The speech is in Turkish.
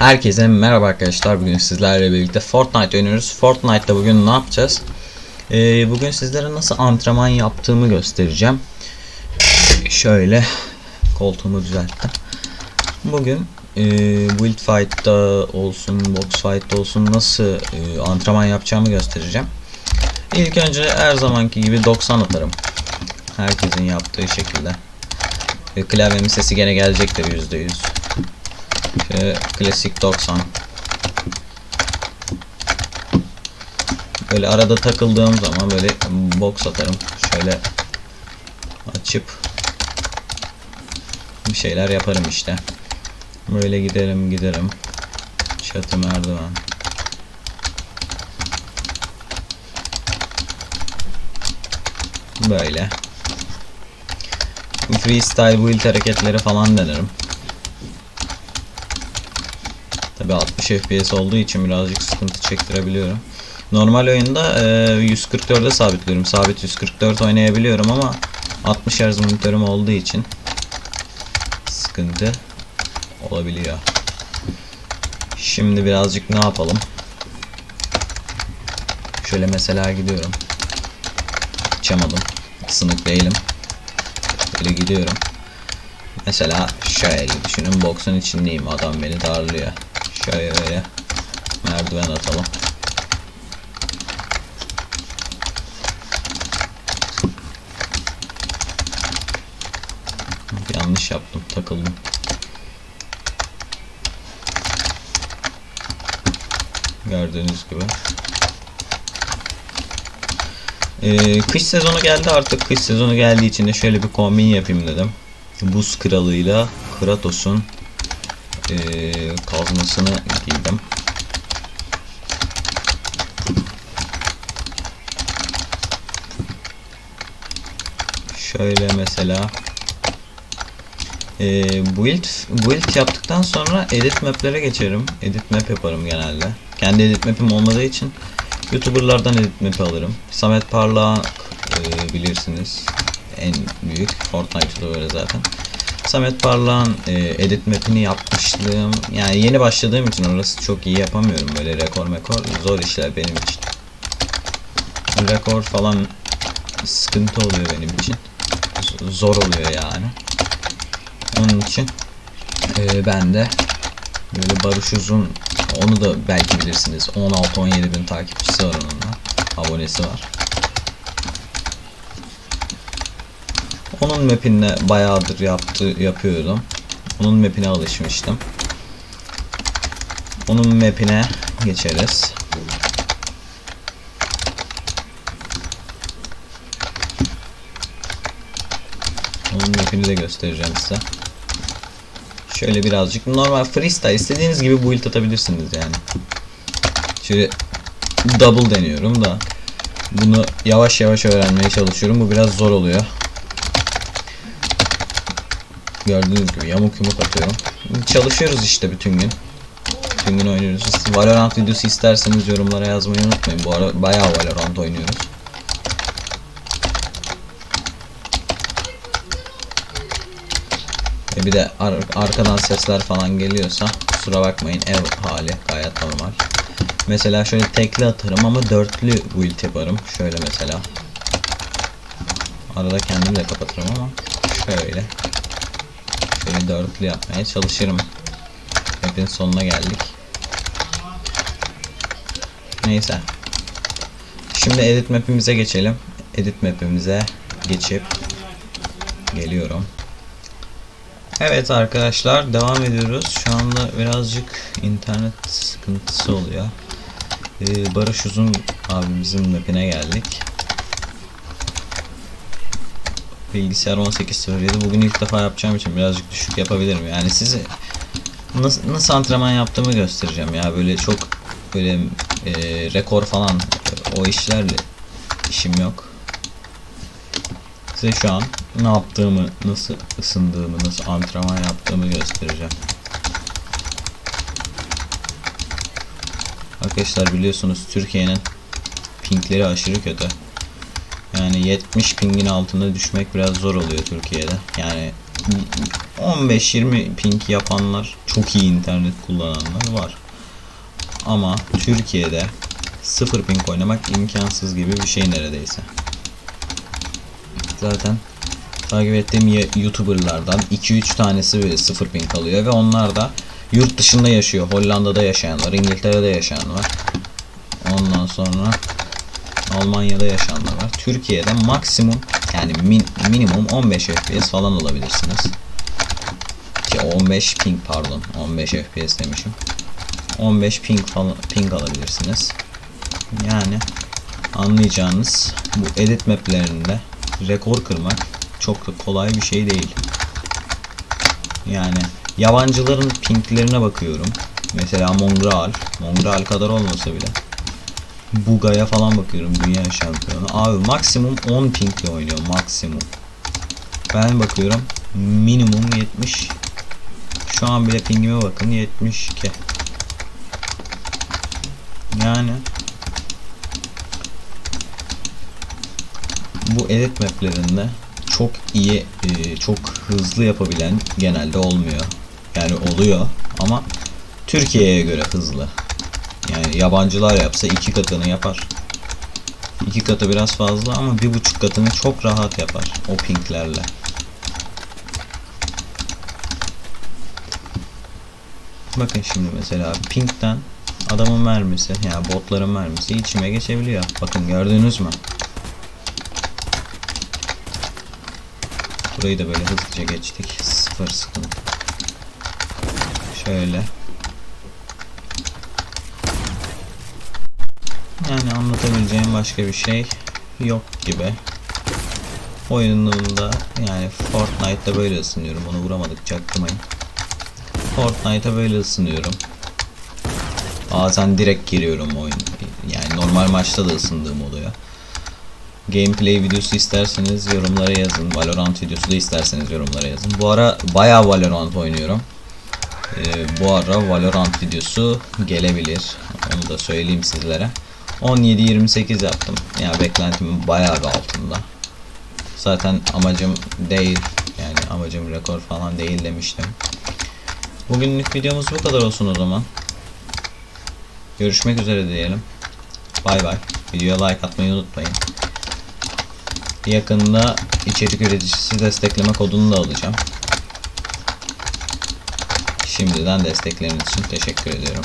Herkese merhaba arkadaşlar. Bugün sizlerle birlikte Fortnite oynuyoruz. Fortnite'da bugün ne yapacağız? Ee, bugün sizlere nasıl antrenman yaptığımı göstereceğim. Şöyle koltuğumu düzelttim. Bugün e, Build Fight'ta olsun, Box Fight'ta olsun nasıl e, antrenman yapacağımı göstereceğim. İlk önce her zamanki gibi 90 atarım. Herkesin yaptığı şekilde. E, klavyemin sesi gene gelecektir %100. Şöyle klasik 90. Böyle arada takıldığım zaman böyle box atarım. Şöyle açıp bir şeyler yaparım işte. Böyle giderim giderim. Çatı merdiven. Böyle. Freestyle build hareketleri falan denerim. Tabi 60 FPS olduğu için birazcık sıkıntı çektirebiliyorum. Normal oyunda e, 144'e sabitliyorum. Sabit 144 oynayabiliyorum ama 60 Hz monitörüm olduğu için sıkıntı olabiliyor. Şimdi birazcık ne yapalım? Şöyle mesela gidiyorum. Açamadım. Sınık değilim. Böyle gidiyorum. Mesela şöyle düşünün boksun içindeyim adam beni darlıyor. Böyle merdiven atalım. Yanlış yaptım takıldım. Gördüğünüz gibi. Ee, kış sezonu geldi artık. Kış sezonu geldiği için de şöyle bir kombin yapayım dedim. Buz kralıyla Kratos'un ee, kazmasını giydim. Şöyle mesela ee, build build yaptıktan sonra edit map'lere geçerim. Edit map yaparım genelde. Kendi edit map'im olmadığı için YouTuber'lardan edit map alırım. Samet Parlak e, bilirsiniz. En büyük Fortnite YouTuber'ı zaten. Samet Parlak'ın e, edit map'ini yapmışlığım. Yani yeni başladığım için orası çok iyi yapamıyorum. Böyle rekor mekor zor işler benim için. Rekor falan sıkıntı oluyor benim için. Zor oluyor yani. Onun için e, ben de böyle Barış Uzun onu da belki bilirsiniz. 16-17 bin takipçisi var onun da. Abonesi var. Onun map'ine bayağıdır yaptı, yapıyordum. Onun map'ine alışmıştım. Onun map'ine geçeriz. Onun map'ini de göstereceğim size. Şöyle birazcık normal freestyle istediğiniz gibi build atabilirsiniz yani. Şöyle double deniyorum da bunu yavaş yavaş öğrenmeye çalışıyorum. Bu biraz zor oluyor. Gördüğünüz gibi yamuk yumuk atıyorum. Çalışıyoruz işte bütün gün. Bütün gün oynuyoruz. Valorant videosu isterseniz yorumlara yazmayı unutmayın. Bu ara bayağı Valorant oynuyoruz. E bir de ar arkadan sesler falan geliyorsa kusura bakmayın ev hali gayet normal. Mesela şöyle tekli atarım ama dörtlü build yaparım. Şöyle mesela. Arada kendim de kapatırım ama şöyle. Şöyle dörtlü yapmaya çalışırım. Hepin sonuna geldik. Neyse. Şimdi edit map'imize geçelim. Edit map'imize geçip geliyorum. Evet arkadaşlar devam ediyoruz. Şu anda birazcık internet sıkıntısı oluyor. Ee, Barış Uzun abimizin mapine geldik. Bilgisayar 18.07 bugün ilk defa yapacağım için birazcık düşük yapabilirim. Yani size nasıl, nasıl antrenman yaptığımı göstereceğim ya böyle çok böyle e, rekor falan o işlerle işim yok. Size şu an ne yaptığımı, nasıl ısındığımı, nasıl antrenman yaptığımı göstereceğim. Arkadaşlar biliyorsunuz Türkiye'nin pingleri aşırı kötü. Yani 70 pingin altında düşmek biraz zor oluyor Türkiye'de. Yani 15-20 ping yapanlar, çok iyi internet kullananlar var. Ama Türkiye'de 0 ping oynamak imkansız gibi bir şey neredeyse. Zaten takip ettiğim YouTuber'lardan 2-3 tanesi böyle 0 ping alıyor ve onlar da yurt dışında yaşıyor. Hollanda'da yaşayan var, İngiltere'de yaşayan var. Ondan sonra Almanya'da yaşayanlar var. Türkiye'de maksimum yani min- minimum 15 FPS falan alabilirsiniz. Ki 15 ping pardon 15 FPS demişim. 15 ping falan ping alabilirsiniz. Yani anlayacağınız bu edit maplerinde rekor kırmak çok da kolay bir şey değil. Yani yabancıların pinglerine bakıyorum. Mesela Mongral. Mongral kadar olmasa bile. Buga'ya falan bakıyorum dünya şampiyonu. Abi maksimum 10 pingle oynuyor maksimum. Ben bakıyorum minimum 70. Şu an bile pingime bakın 72. Yani bu edit maplerinde çok iyi, e, çok hızlı yapabilen genelde olmuyor. Yani oluyor ama Türkiye'ye göre hızlı. Yani yabancılar yapsa iki katını yapar. İki katı biraz fazla ama bir buçuk katını çok rahat yapar o pinklerle. Bakın şimdi mesela pinkten adamın mermisi yani botların mermisi içime geçebiliyor. Bakın gördünüz mü? Burayı da böyle hızlıca geçtik. Sıfır sıkıntı. Şöyle. Yani anlatabileceğim başka bir şey yok gibi. Oyunumda yani Fortnite'da böyle ısınıyorum. Onu vuramadık çaktırmayın. Fortnite'a böyle ısınıyorum. Bazen direkt giriyorum oyun. Yani normal maçta da ısındığım oluyor. Gameplay videosu isterseniz yorumlara yazın. Valorant videosu da isterseniz yorumlara yazın. Bu ara bayağı Valorant oynuyorum. Ee, bu ara Valorant videosu gelebilir. Onu da söyleyeyim sizlere. 17-28 yaptım. Yani beklentimin bayağı bir altında. Zaten amacım değil. Yani amacım rekor falan değil demiştim. Bugünlük videomuz bu kadar olsun o zaman. Görüşmek üzere diyelim. Bay bay. Videoya like atmayı unutmayın. Yakında içerik üreticisi destekleme kodunu da alacağım. Şimdiden destekleriniz için teşekkür ediyorum.